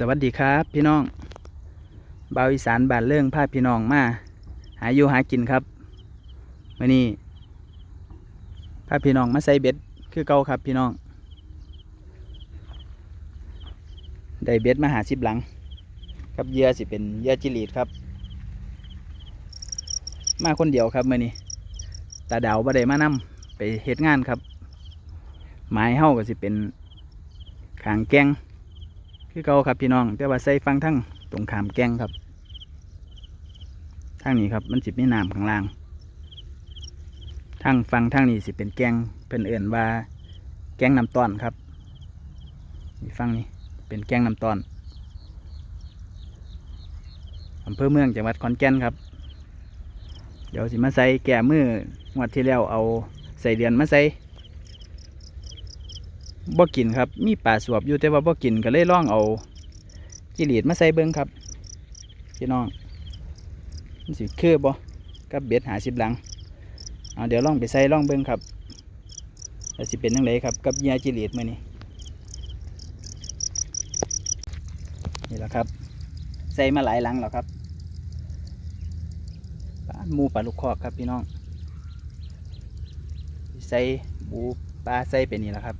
สวัสดีครับ พี่น้องเบาอีสานบานเรื่องพาพี่น้องมา หาอยู่หากินครับมื่อนี้พาพี่น้องมาใส่เบ็ดคือเก่าครับพี่น้อง ได้เบ็ดมาหาสิบหลัง ครับเยื่อสิเป็นเยื่อจิลีดครับ มาคนเดียวครับมื่อนี้ตาดาวบ่ได้มานำไปเฮ็ดงานครับหมายเฮาก็สิเป็นขางแกง คือเก่าครับพี่น้อง แต่ว่าใส่ฟังทั้งตรงขามแกงครับทางนี้ครับมันสิมีน้ำข้างล่างทางฟังทางนี้สิเป็นแกงเพิ่นเอื่นว่า แกงน้ำต้อนครับนี่ฟังนี้เป็นแกงน้ำต้อนอำเภอเมืองจังหวัดขอนแก่นครับ เดี๋ยวสิมาใส่แก่มืองวดที่แล้วเอาใส่เดือนมาใส่ บ่กินครับ มีป่าสวบอยู่แต่ว่าบ่กินก็เลยล่องเอากิเลสมาใส่เบิ้งครับพี่น้องมันสิคือบ่กับเบ็ดหาสิบหลังเอาเดี๋ยวล่องไปใส่ล่องเบิ้งครับแล้วสิเป็นยังไงครับกับยากิเลสมื่อนี้นี่แหละครับใส่มาหลายหลังแล้วครับปลาหมูปลาลูกคอกครับพี่น้องใส่บูปลาใส่ไปนี่แหละครับ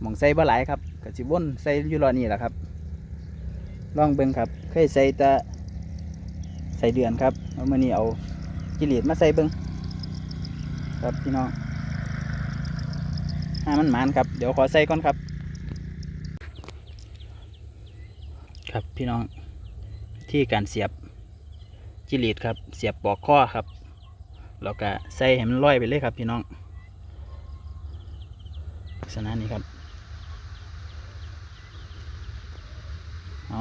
หมองใส่บ่หลายครับกสิวนใส่อยู่รอนี่แหละครับ ลองเบิ่งครับ เคยใส่แต่ใส่เดือนครับเอามื่อนี้เอากิเลสมาใส่เบิ่งครับพี่น้องห้ามันหมานครับ เดี๋ยวขอใส่ก่อนครับ ครับพี่น้องที่การเสียบกิเลสครับ เสียบปอกข้อครับแล้วก็ใส่ให้มันลอยไปเลยครับพี่น้องลักษณะนี้ครับ เอา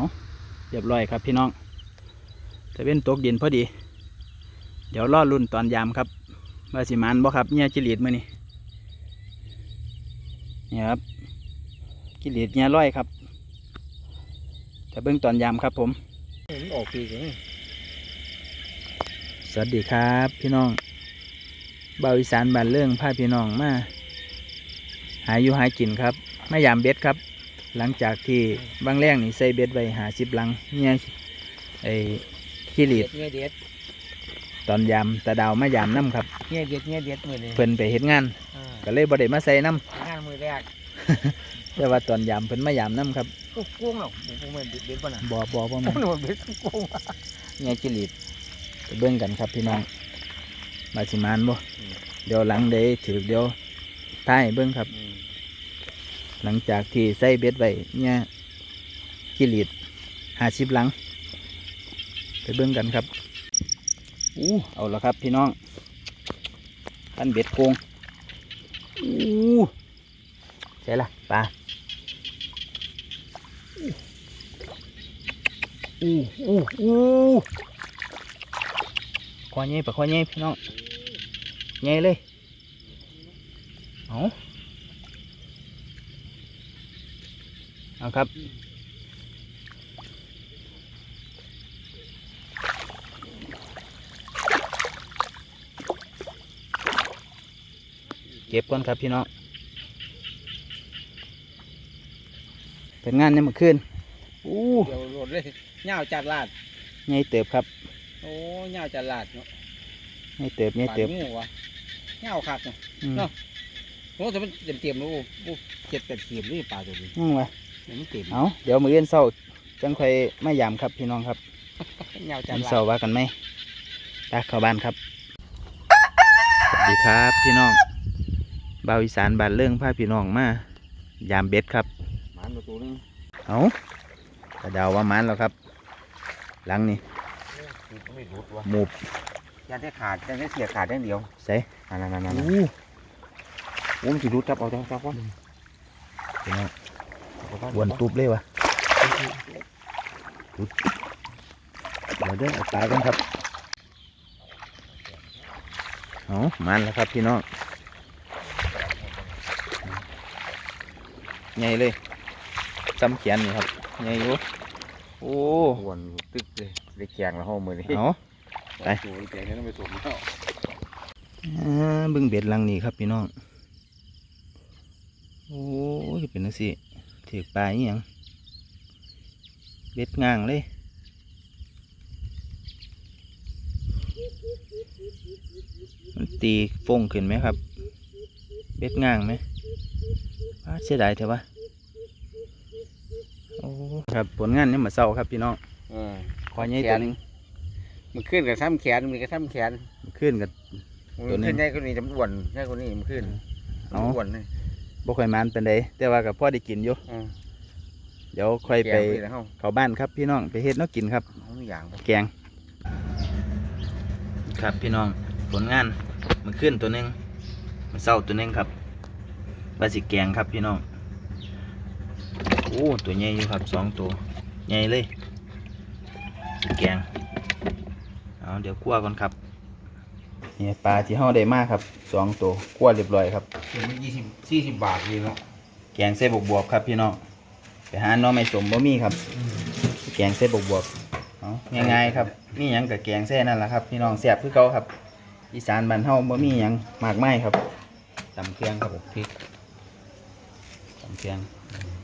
เรียบร้อยครับพี่น้องแต่เป็นตกดินพอดี เดี๋ยวรอรุ่นตอนยามครับว่าสิหมันบ่ครับเนี่ยจิลีดมื่อนี้นี่ครับจิลีดเนี่ยร้อยครับแต่เบื้องตอนยามครับผมมันออกปีกนี่สวัสดีครับพี่น้องเบาอีสานบ้านเรื่องพาพี่น้องมาหาอยู่หากินครับมายามเบ็ดครับ หลังจากที่บางแรงนี่ใส่เบ็ดไว้หาสิบลังเนี่ยไอ้ขี้หลีดเงี้ยเด็ดตอนยามตาดาวมายามน้ำครับเงี้ยเด็ดเงี้ยเด็ดมือเลยเพิ่นไปเฮ็ดงานอ่าก็เลยบ่ได้มาใส่น้งานมือแรกำแต่ว่าตอนยามเพิ่นมายามน้ำครับกุ้งกุ้งหรอกผมเป็นเด็ดป่ะนะบ่บ่บ่กุ้แม่งนหนูเด็ดกุ้งเนี่ยขี้หลีดไปเบิ่งกันครับพี่น้องมาสิมานบ่เดี๋ยวหลังเด้ถือเดี๋ยวท้ายให้เบิ่งครับ หลังจากที่ใส่เบ็ดไว้เนี่ยกิลีดหาชิบหลัง ไปเบิ่งกันครับอู้เอาละครับพี่น้องพันเบ็ดโกงอู้ใช่ละปลาอู้อู้อู้คอใหญ่ปลาคอใหญ่พี่น้องใหญ่เลยเอา เอาครับ เก็บก่อนครับพี่น้อง เป็นงานเนี่ยเมื่อคืนอู้เดี๋ยวโหลดเลยเงาจัดลาดใหญ่เติบครับ โอ้เงาจัดลาดเนาะใหญ่เติบใหญ่ปาดเติบงูวะเงาคักเนาะอืมเนาะโอ้แต่มันเต็มเต็มๆเลยโอ้โอ้เจ็ดแปดเขียมนี่ปลาตัวนี้อืมวะ มันเต็มเอาเดี๋ยวมือเอื้นเศร้าจังค่อยมายามครับพี่น้องครับเงาจัดมื้อลาเศร้าดว่ากันไหมตาเข้าบ้านครับสวัสดีครับพี่น้องบ่าวอีสานบ้านเรื่องพาพี่น้องมายามเบ็ดครับหมันตัวนึงเอากระเดาว่ามันแล้วครับ หลังนี่ไม่รุดวะหมูบยันได้ขาดยันได้เสียขาดอย่างเดียวใส่นั่นนั่นนั่นอู้โอ้มันสิรุดจับเอาจับจับวะพี่น้อง วนตุบเลยวะอุ๊ยเดี๋ยวเด้อเอาตายกันครับเอามันแล้วครับพี่น้องใหญ่เลยจำเขียนนี่ครับใหญ่อยู่โอ้วนตึกเลยได้แข่งแล้วห้องมือนี่เอาไปโอ้ยแข่งนี่ต้องไปสวมแล้วอ่าเบึงเบ็ดหลังนี้ครับพี่น้อง โอ้ยเป็นนังสิ ถือปลาอหยังเบ็ดง่างเลยมันตีฟงขึ้นไหมครับ เบ็ดง่างไหมอ้าเสียดายเถอะวะโอ้ครับผลงานนี่มาเศร้าครับพี่น้องเออขอใหญ่ตัวหนึงมันขึ้นกับซ้ำแขนมันก็ซ้ำแขนขึ้นกับตัมัวนหนึ่งขึ้นใหญ่กว่านี้จะมันอ้วนใหญ่กว่านี้มันขึ้นเอามันอ้วนเลย บ่ค่อยมันเป็นไดแต่ว่ากับพ่อได้กินอยู่เออเดี๋ยวค่อยไปแกงแล้วเฮาเข้าบ้านครับพี่น้องไปเฮ็ดแน้กินครับ เอาอย่างไปแกง ครับพี่น้องผลงานมันขึ้นตัวหนึงมันเศร้าตัวหนึงครับว่าสิแกงครับพี่น้องโอ้ตัวใหญ่อยู่ครับสองตัวใหญ่เลยสิแกงเอาเดี๋ยวคั่วก่อนครับ นี่ปลาที่เฮาได้มากครับสองตัวคั่วเรียบร้อยครับเดี๋ยวมันยี่สิบสี่สิบบาทเลยเนาะแกงเส้บวบๆครับพี่น้องไปหาหน้องไม่สมบ่มีครับ แกงเส้บวบๆเอาง่ายๆครับมีหยังกับแกงเส้นั่นแหละครับ พี่น้องแซ่บคือเก่าครับ อีสานบ้านเฮาบ่มีหยังมากมายครับตำเครื่องครับพริกตำเครื่อง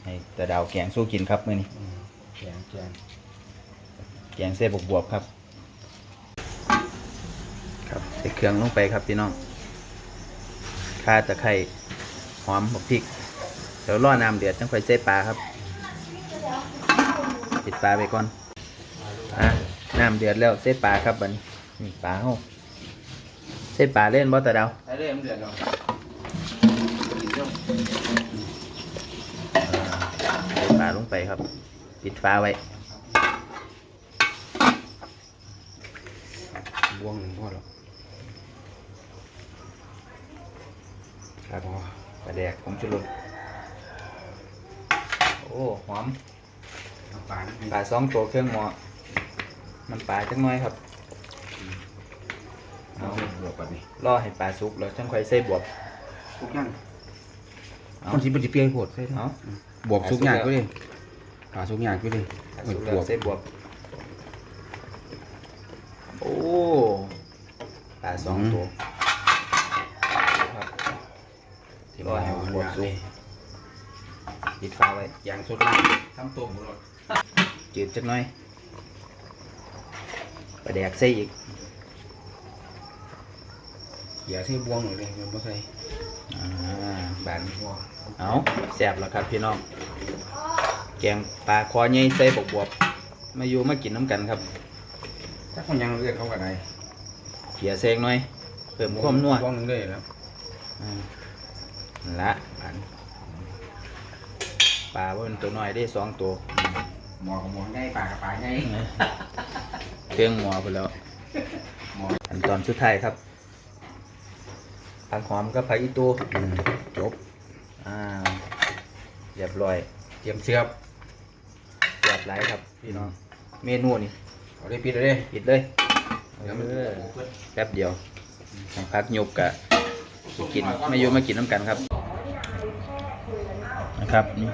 ให้แต่ดาวแกงสู้กินครับมื้อนี้แกงแกงแกงเส้บวบๆครับ ครับใส่เครื่องลงไปครับพี่น้องข่าตะไคร้หอมบักพริก เดี๋ยวรอน้ำเดือดจังค่อยใส่ปลาครับ ปิดปลาไปก่อนอะน้ำเดือดแล้วใส่ปลาครับบัดนนี่ปลาเฮาใส่ปลาเล่นบ่ตาดาวใช้เรื่อยมันเดือดเนาะใส่ปลาลงไปครับ ปิดฝาไว้บวงหนึ่งพอหรอ ครับพอปลาแดกผงชูรสโอ้หอมน้ำปลานิดนึงปลาสองตัวเครื่องหม้อมันปลาจังน้อยครับเอาบวกแบบนี้รอให้ปลาสุกแล้วจังค่อยใส่บวบทุกอย่างเอาคนที่มันจะเปรี้ยวโผดใช่ไหมเอาบวกทุกอย่างก็ได้ปลาทุกอย่างก็ได้ปลาบสุกแล้ววกใส่บวบโอ้ปลาสองตัวครับ รอให้บวบสุกปิดฝาไว้อย่างสดมากทำต้มหมดจืดจักหน่อยปลาแดกใส่อีกอย่าใส่บวงหน่อยเลยมันไม่ใส่อ่าบานบวงเอาแซ่บแล้วครับพี่น้อง แกงปลาคอใหญ่ใส่บวบบวบมาอยู่มากินน้ำกันครับถ้าคนยังเรียกเขากันไดเขียเซงหน่อยเพิ่มความนัวบวงหนึ่งเลยแล้วอ่านั่น ละอันปลาว่าเป็นตัวน้อยได้สองตัวหมอกับหมอง่ายปลากับปลาง่ายเครื่องหมอไปแล้วหมออันตอนสุดท้ายครับผักหอมกับผักอีตูจบอ่าเรียบร้อย เตรียมเชือบเรียบร้อยครับพี่น้องเมนูนี่เอาได้ปิดเลยปิดเลยเดี๋ยวมันเออแป๊บเดียวให้พักหยุบกะสิกินไม่อยู่มากินน้ำกันครับนะ ครับนี่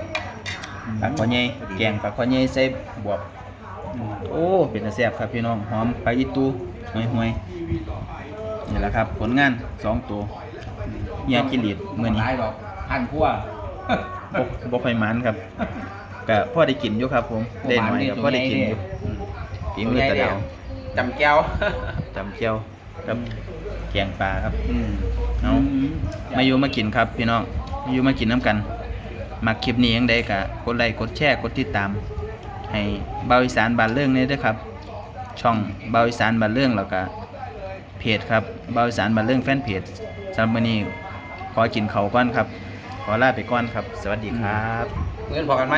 ปลาคอใหญ่แกงปลาคอใหญ่ใส่บวบโอ้เป็นตาแซ่บครับพี่น้องหอมไปอีตูห่วยห่วยๆนี่แหละครับ ผลงานสองตัวเฮียกิริดมือนี้ร้ายหรอกพันขั้วบกบกไฟมันครับกะพ่อได้กินอยู่ครับ ผมได้หน่อยกับพ่อได้กินอยู่ฝีมือตะดาวจำแก้วจำเจียวกับแกงปลาครับอืมเอามาอยู่มากินครับ พี่น้องมาอยู่มากินน้ำกัน มาคลิปนี้ยังได้กะกดไลค์กดแชร์กดติดตาม ให้เบาอีสานบานเรื่องนี้ด้วยครับ ช่องเบาอีสานบานเรื่องแล้วก็เพจครับเบาอีสานบานเรื่องแฟนเพจสำหรับวันนี้ขอกินเขาก่อนครับ ขอลาไปก่อนครับ สวัสดีครับเงินพอกันไหม